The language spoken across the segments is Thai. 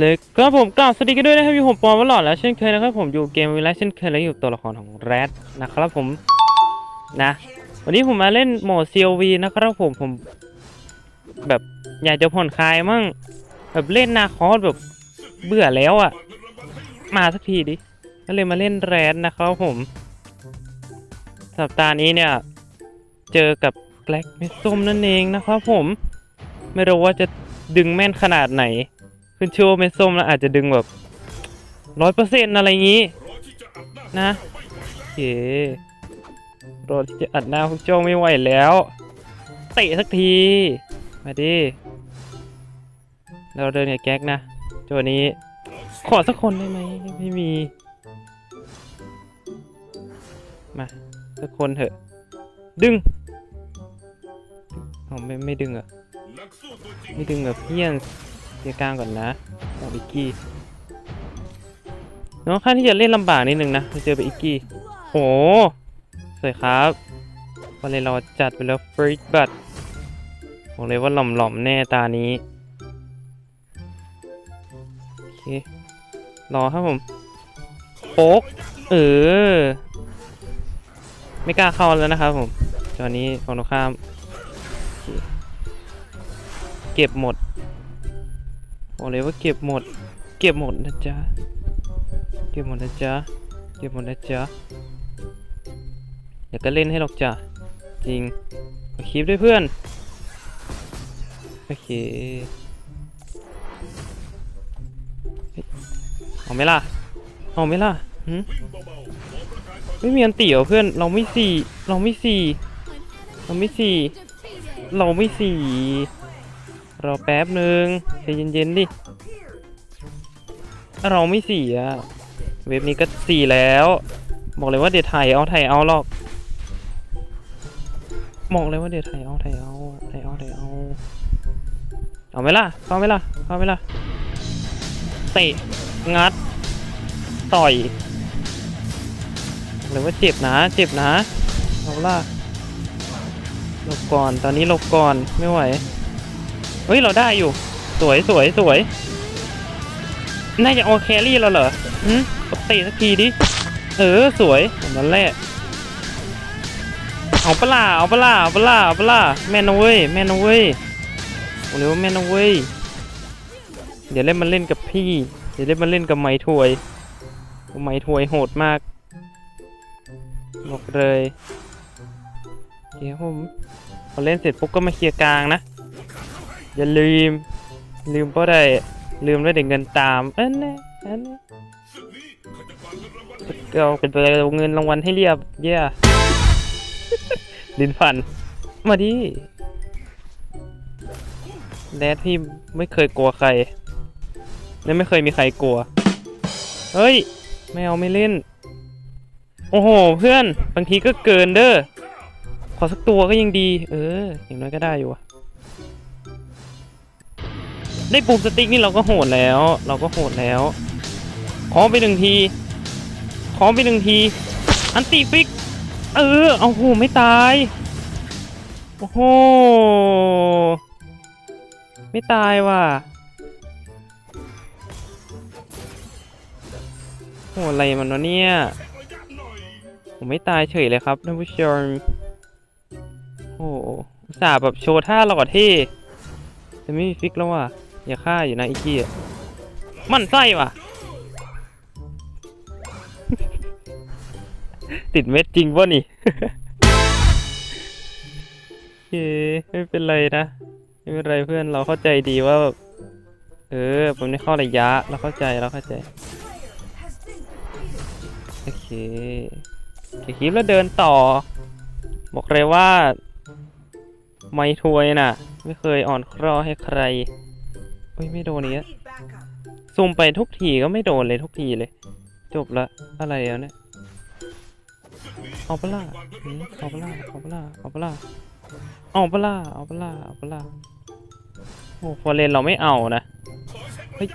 เลยครับผมกล่าวสวัสดีกันด้วยนะครับอยู่ผมปอนวลอดแล้วเช่นเคยนะครับผมอยู่เกมวิลาเช่นเคยแล้วอยู่ตัวละครของแรดนะครับผมนะวันนี้ผมมาเล่นโหมด COV นะครับผมผม แบบอยากจะผ่อนคลายมั่งแบบเล่นนาคอสแบบเบื่อแล้วอะ่ะ มาสักทีดิก็เลยมาเล่นแรดนะครับผม สัปดาห์นี้เนี่ย เจอกับแบล็กเมสส้มนั่นเองนะครับผม ไม่รู้ว่าจะดึงแม่นขนาดไหน ขึ้นชื่อว่าเมสส้มแล้วอาจจะดึงแบบร้อยเปอร์เซ็นต์อะไรอย่างนี้ นะโอเครอที่จะอัดหน้าพวกเจ้าไม่ไหวแล้ว เตะสักที มาดิ เราเดินกับแก๊กนะตัวนี้ ขอสักคนได้ไหมไม่มี มา สักคนเถอะ ดึงอ๋อไม่ไม่ดึงอะไม่ดึงแบบเพี้ยน เสียกลางก่อนนะเอาอิกกี้น้องค่อนข้าที่จะเล่นลำบากนิดนึงนะเจอไปอิกกี้โหสวยครับวันนี้เราจัดไปแล้วฟรีบัตบอกเลยว่าหล่อมๆแน่ตานี้โอเครอครับผมโป๊กเออ ไม่กล้าเข้าแล้วนะครับผมตอนนี้ฝั่งตรงข้าม เก็บหมด บอกเลยว่าเก็บหมด เก็บหมดนะจ๊ะ เก็บหมดนะจ๊ะ เก็บหมดนะจ๊ะอยากก็เล่นให้หรอกจ้ะ จริงมาคลิปด้วยเพื่อน โอเคเอาไหมล่ะ เอาไหมล่ะหืมไม่มีอันตีเหรอเพื่อน เราไม่สี่ เราไม่สี่ เราไม่สี่ เราไม่สี่ รอแป๊บหนึ่งใจเย็นๆดิ เราไม่สี่อะเว็บนี้ก็สี่แล้ว บอกเลยว่าเดี๋ยวถ่ายเอาถ่ายเอาหรอกบอกเลยว่าเดี๋ยวถ่ายเอาถ่ายเอาถ่ายเอาถ่ายเอา เอาไหมล่ะเข้าไหมล่ะเข้าไหมล่ะ เตะ งัด ต่อยบอกเลยว่าเจ็บนะ เจ็บนะ เอาล่ะหลบก่อน ตอนนี้หลบก่อน ไม่ไหว เฮ้ยเราได้อยู่ สวยสวยสวยน่าจะโอเครี่เราเหรอหืมกดตะสักทีดิ เออสวยมนั่นแหละเอาปล่าเอาปล่าเอาปล่าเอาปล่าแม่นนะเว้ยแม่นนะเว้ยผมเรียกว่าแม่นนะเว้ยเดี๋ยวเล่นมันเล่นกับพี่ เดี๋ยวเล่นมันเล่นกับไม้ถวยไม้ถวยโหดมากบอกเลยเดี๋ยวผมพอเล่นเสร็จปุ๊บก็มาเคลียร์กลางนะ อย่าลืม ลืมเพราะใดลืมแล้วเดี๋ยวเงินตามอันนี้อันนี้เอาเป็นเอาเงินรางวัลให้เรียบ เย่ดินพัน มาดิแดดพี่ไม่เคยกลัวใคร และไม่เคยมีใครกลัว เฮ้ย ไม่เอาไม่เล่น โอ้โห เพื่อน บางทีก็เกินเด้อ ขอสักตัวก็ยังดี เออ อย่างน้อยก็ได้อยู่อะ ได้ปุ่มสติ๊กนี่เราก็โหดแล้ว เราก็โหดแล้วขอไปหนึ่งทีขอไปหนึ่งที อันติฟิก เออ เอาโหไม่ตาย โอ้โห ไม่ตายว่ะโหอะไรมันวะเนี่ย ผมไม่ตายเฉยเลยครับท่านผู้ชม โอ้โหอุตส่าห์แบบโชว์ท่าหล่อเท่แต่ไม่มีฟิกแล้วว่ะ อย่าฆ่าอยู่นะไอ้กี้มันไส้ว่ะ ติดเม็ดจริงป่ะนี่โอเคไม่เป็นไรนะ ไม่เป็นไรเพื่อนเราเข้าใจดีว่าแบบเออผมได้เข้าระยะเราเข้าใจเราเข้าใจโอเคเก็บคลิปแล้วเดินต่อ บอกเลยว่า ไม่ถวยน่ะ ไม่เคยอ่อนครอให้ใคร เฮ้ยไม่โดนเนี้ยซูมไปทุกทีก็ไม่โดนเลยทุกทีเลย จบละอะไรอะเนี่ยเอาปะล่ะหืมเอาปะล่ะเอาปะล่ะเอาปะล่ะเอาปะล่ะเอาปะล่ะเอาปะล่ะโอ้ฟอร์เรนเราไม่เอานะเฮ้ย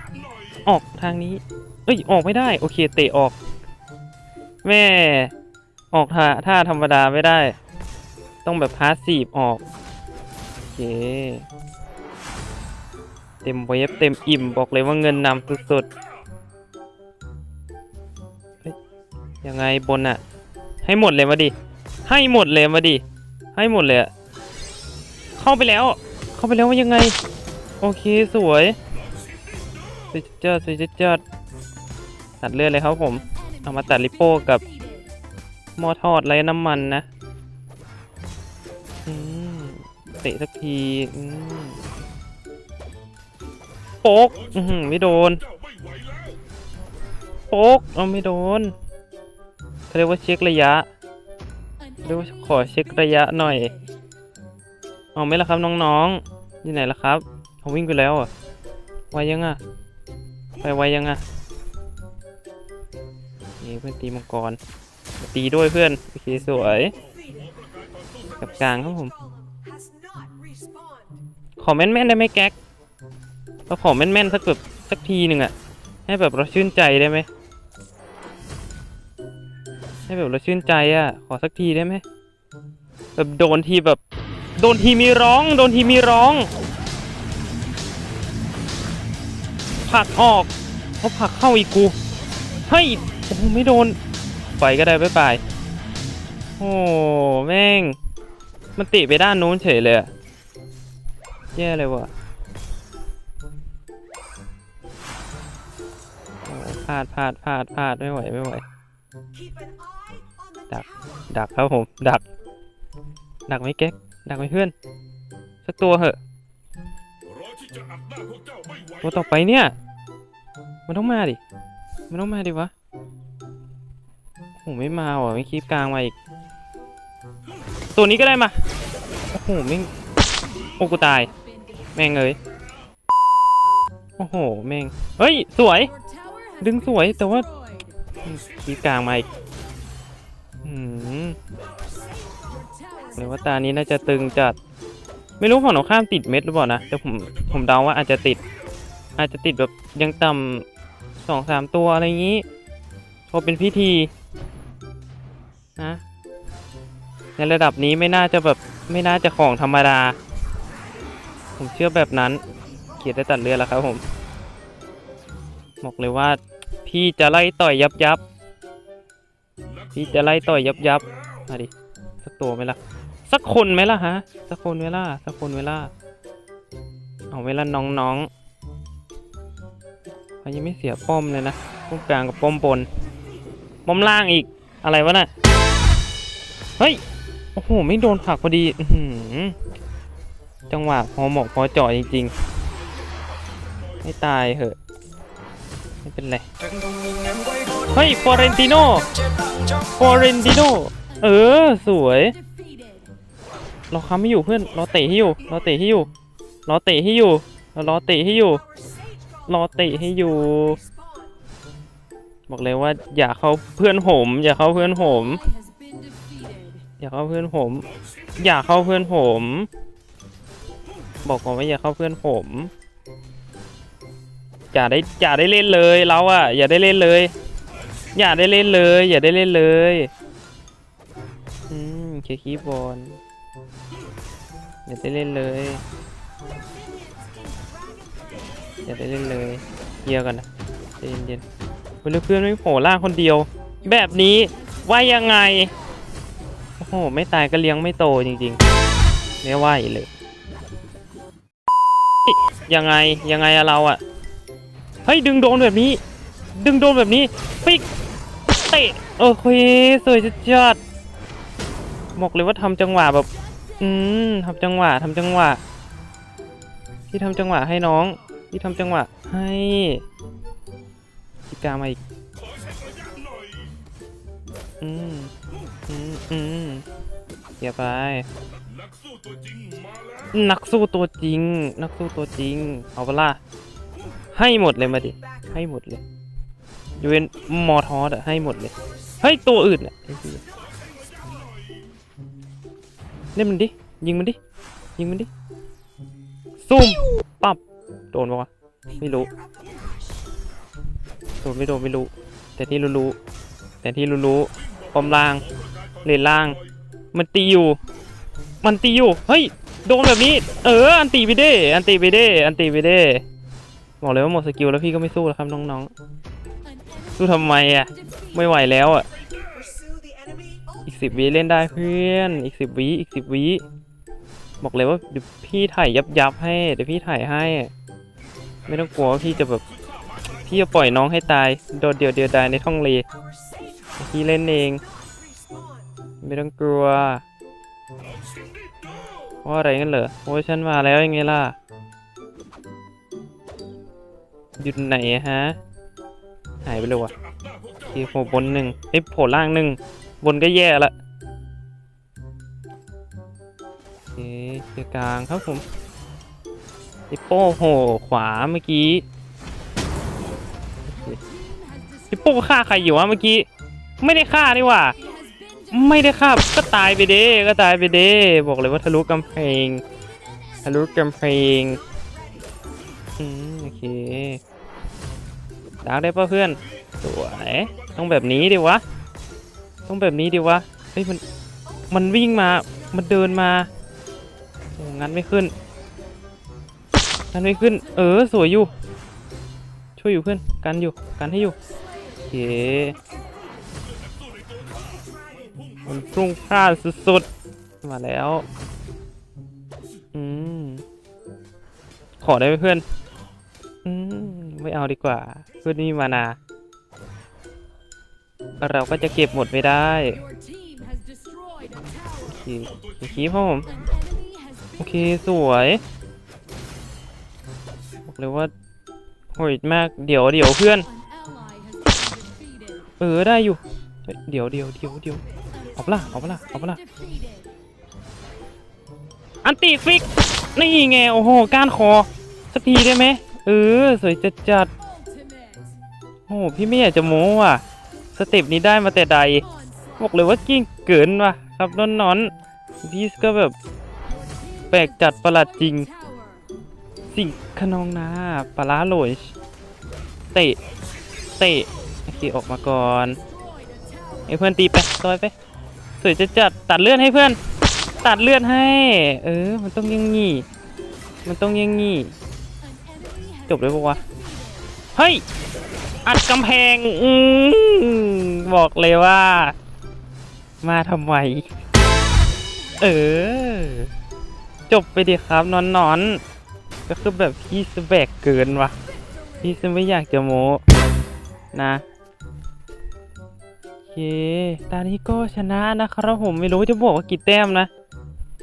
ออกทางนี้ เอ้ยออกไม่ได้ โอเคเตะออก แม่ ออกท่าท่าธรรมดาไม่ได้ ต้องแบบพาสซีฟออก โอเค เต็มเวฟเต็มอิ่มบอกเลยว่าเงินนำสุดๆยังไงบนอะให้หมดเลยมาดิ ให้หมดเลยมาดิ ให้หมดเลยอะเข้าไปแล้ว เข้าไปแล้วว่ายังไง โอเคสวยสวยจัดสวยจัดตัดเลือดเลยครับผม เอามาตัดลิโป้กับหม้อทอดไร้น้ำมันนะเตะสักที โป๊กอือหือไม่โดนโป๊กเอาไม่โดนเขาเรียกว่าเช็คระยะเรียกว่าขอเช็คระยะหน่อยเอาไหม่ละครับน้องๆ อยู่ไหนละครับเขาวิ่งไปแล้วอะไวยังอะไปไวยังอะนี่เพื่อนตีมังกรตีด้วยเพื่อนโอเคสวยกับกลางครับผม has not respawned. ขอแม่นๆได้ไหมแก๊ก เราขอแม่นๆสักแบบสักทีหนึ่งอะให้แบบเราชื่นใจได้ไหมให้แบบเราชื่นใจอะขอสักทีได้ไหมแบบโดนทีแบบโดนทีมีร้อง โดนทีมีร้องผลักออกเขาผลักเข้าอีกกูเฮ้ยโอ้ไม่โดนปล่อยก็ได้บ๊ายบายโอ้แม่ง มันติไปด้านนู้นเฉยเลยแย่เลยว่ะ พลาดพลาดพลาดพลาดไม่ไหวไม่ไหว Keep an eye on the Duck. tower. ดักครับผม ดัก ดักไหม่แก๊ก ดักไหม่เพื่อน สักตัวเหอะรอที่จะอัดหน้าพวกเจ้าไม่ไหวตัวต่อไปเนี่ย มันต้องมาดิ มันต้องมาดิวะโอ้โหไม่มาว่ะไม่คลิปกลางมาอีก ตัวนี้ก็ได้มา โอ้โหแม่งโอ้กูตาย แม่งเอ้ย โอ้โหแม่งเฮ้ย สวย ดึงสวยแต่ว่าคลิปกลางมาอีกอืมเลยว่าตานี้น่าจะตึงจัด ไม่รู้ฝั่งตรงข้ามติดเม็ดหรือเปล่านะ แต่ผมผมเดาว่าอาจจะติด อาจจะติดแบบยังต่ำสองสามตัวอะไรอย่างนี้พอเป็นพิธีนะในระดับนี้ไม่น่าจะแบบไม่น่าจะของธรรมดา ผมเชื่อแบบนั้น ขียนได้ตัดเรือดแล้วครับผมบอกเลยว่า พี่จะไล่ต่อยยับยับพี่จะไล่ต่อยยับยับมาดิสักตัวไหมล่ะ สักคนไหมล่ะฮะ สักคนไหมล่ะสักคนไหมล่ะเอาเวลาน้องๆเขายังไม่เสียป้อมเลยนะป้อมกลางกับป้อมบนป้อมล่างอีกอะไรวะน่ะเฮ้ยโอ้โหไม่โดนผลักพอดีอจังหวะพอเหมาะพอเจาะจริงๆ ไม่ตายเหอะไม่เป็นไร เฮ้ยฟอเรนติโนฟอเรนติโนเออ สวย เราค้ำไม่อยู่เพื่อนเราเตะให้อยู่เราเตะให้อยู่เราเตะให้อยู่เรารอเตะให้อยู่ Our sage รอเตะให้อยู่ respawn. บอกเลยว่า อย่าเข้าเพื่อนผม อย่าเข้าเพื่อนผม อย่าเข้าเพื่อนผม อย่าเข้าเพื่อนผม บอกก่อนว่าอย่าเข้าเพื่อนผม อย่าได้อย่าได้เล่นเลยเราอะอย่าได้เล่นเลย อย่าได้เล่นเลย อย่าได้เล่นเลยอืมเคคีบอลอย่าได้เล่นเลยอย่าได้เล่นเลยเยียกันนะเย็นๆเพื่อนเพื่อนไม่โผล่ล่างคนเดียว แบบนี้ว่ายังไงโอ้โหไม่ตายก็เลี้ยงไม่โตจริงๆไม่ไหวเลยยังไงยังไงอะเราอะ เฮ้ยดึงโดนแบบนี้ ดึงโดนแบบนี้ปิกเตะโอเคสวยจัดจัดบอกเลยว่าทำจังหวะแบบ อืมทำจังหวะทำจังหวะ ที่ทำจังหวะให้น้อง ที่ทำจังหวะให้พิกามาอีกอืมอืมอืมเสียไปนักสู้ตัวจริง นักสู้ตัวจริง เอาเปล่า ให้หมดเลยมาดิ ให้หมดเลยยูเวนมอทอสอะให้หมดเลยเฮ้ตัวอื่นอะไอ้เหี้ยเล่นมันดิ ยิงมันดิ ยิงมันดิซุ่มปับโดนปะวะ ไม่รู้ โดนไม่โดนไม่รู้ แต่ที่รู้รู้ แต่ที่รู้รู้ปอมล่าง เลนล่าง มันตีอยู่ มันตีอยู่ เฮ้ย โดนแบบนี้ เออ อันตีไปเด้ อันตีไปเด้ อันตีไปเด้ บอกเลยว่าหมดสกิลแล้วพี่ก็ไม่สู้แล้วครับน้องๆ สู้ทำไมอะ ไม่ไหวแล้วอะ อีกสิบวิเล่นได้เพื่อน อีกสิบวิอีกสิบวิบอกเลยว่าเดี๋ยวพี่ถ่ายยับยับให้ เดี๋ยวพี่ถ่ายให้ ไม่ต้องกลัวว่าพี่จะแบบ พี่จะปล่อยน้องให้ตาย โดดเดียวเดียวดายในท้องเลพี่เล่นเอง ไม่ต้องกลัวเพราอะไรกันเหรอโอ้ยฉันมาแล้วยังไงล่ะ หยุดไหนฮะ หายไปเลยวะทีโผล่บนหนึ่งไอ้ยโผล่ล่างหนึ่งบนก็แย่ละโอเคเจอกลางครับผมฮิปโป้โผล่ขวาเมื่อกี้โอเคฮิปโป้ฆ่าใครอยู่วะเมื่อกี้ ไม่ได้ฆ่านี่หว่า ไม่ได้ครับก็ตายไปเด้ก็ตายไปเด้บอกเลยว่าทะลุกำแพงทะลุกำแพง อืมโอเคดาวได้ป่ะเพื่อน สวย ต้องแบบนี้ดิวะ ต้องแบบนี้ดิวะ เฮ้ยมัน มันวิ่งมา มันเดินมาโอ้งั้นไม่ขึ้น งั้นไม่ขึ้น เออ สวยอยู่ ช่วยอยู่เพื่อน กันอยู่ กันให้อยู่โอเคมันพรุ่งพลาดสุดๆ มาแล้ว อืม ขอได้ไหมเพื่อน เอาดีกว่าเพื่อนนี่มานา เราก็จะเก็บหมดไม่ได้โอเคโอเคพ่อผมโอเค สวยบอกเลยว่าโหดมากเดี๋ยวเดี๋ยวเพื่อน เออได้อยู่ เดี๋ยวเดี๋ยวเดี๋ยวเดี๋ยวเอาปะล่ะเอาปะล่ะเอาปะล่ะอันติฟิก นี่ไง โอ้โห ก้านคอ สักทีได้ไหม เออ สวยจัดจัดโอ้หพี่ไม่อยากจะโม้ว่ะ สเต็ปนี้ได้มาแต่ใด บอกเลยว่ากิ้งเกินว่ะ ครับนอนนอนพีสก็แบบ แปลกจัดประหลาดจริง สิ่งขนองนาปลาร้าโหลยเตะ เตะโอเคออกมาก่อน Destroyed a tower. ให้เพื่อนตีไปต่อยไป สวยจะจัดตัดเลือดให้เพื่อน ตัดเลือดให้ เออ มันต้องยังงี้ มันต้องยังงี้ จบเลยปะวะ เฮ้ย อัดกำแพง อืบอกเลยว่า มาทำไม เออ จบไปดิครับนอนนอนก็คือแบบพี่สแบกเกินวะพี่สไม่อยากจะโมนะโอเคตอนนี้ก็ชนะนะครับผมไม่รู้จะบอกว่ากี่แต้มนะ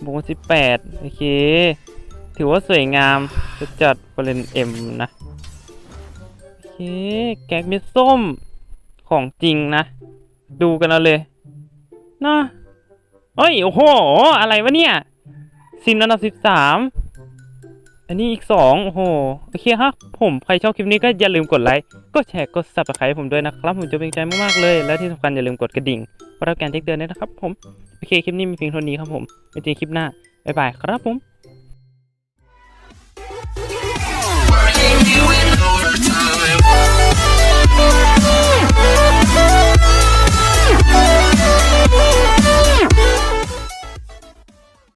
บอกว่าสิบแปดโอเค ถือว่าสวยงามจะจัดประเด็นเอ็มนะโอเคแกงเม็ดส้มของจริงนะ ดูกันเอาเลยนะเอ้ย โอ้โห อะไรวะเนี่ย ซิมระดับสิบสามอันนี้อีกสองโอ้โห โอเคครับ ผมใครชอบคลิปนี้ก็อย่าลืมกดไลค์กดแชร์กด subscribe ให้ผมด้วยนะครับ ผมจะเป็นใจมากๆเลย และที่สำคัญอย่าลืมกดกระดิ่งเพื่อรับการแจ้งเตือนด้วยนะครับผม โอเค คลิปนี้มีเพียงเท่านี้ครับผมไว้เจอกันคลิปหน้า บ๊ายบายครับผม you in overtime.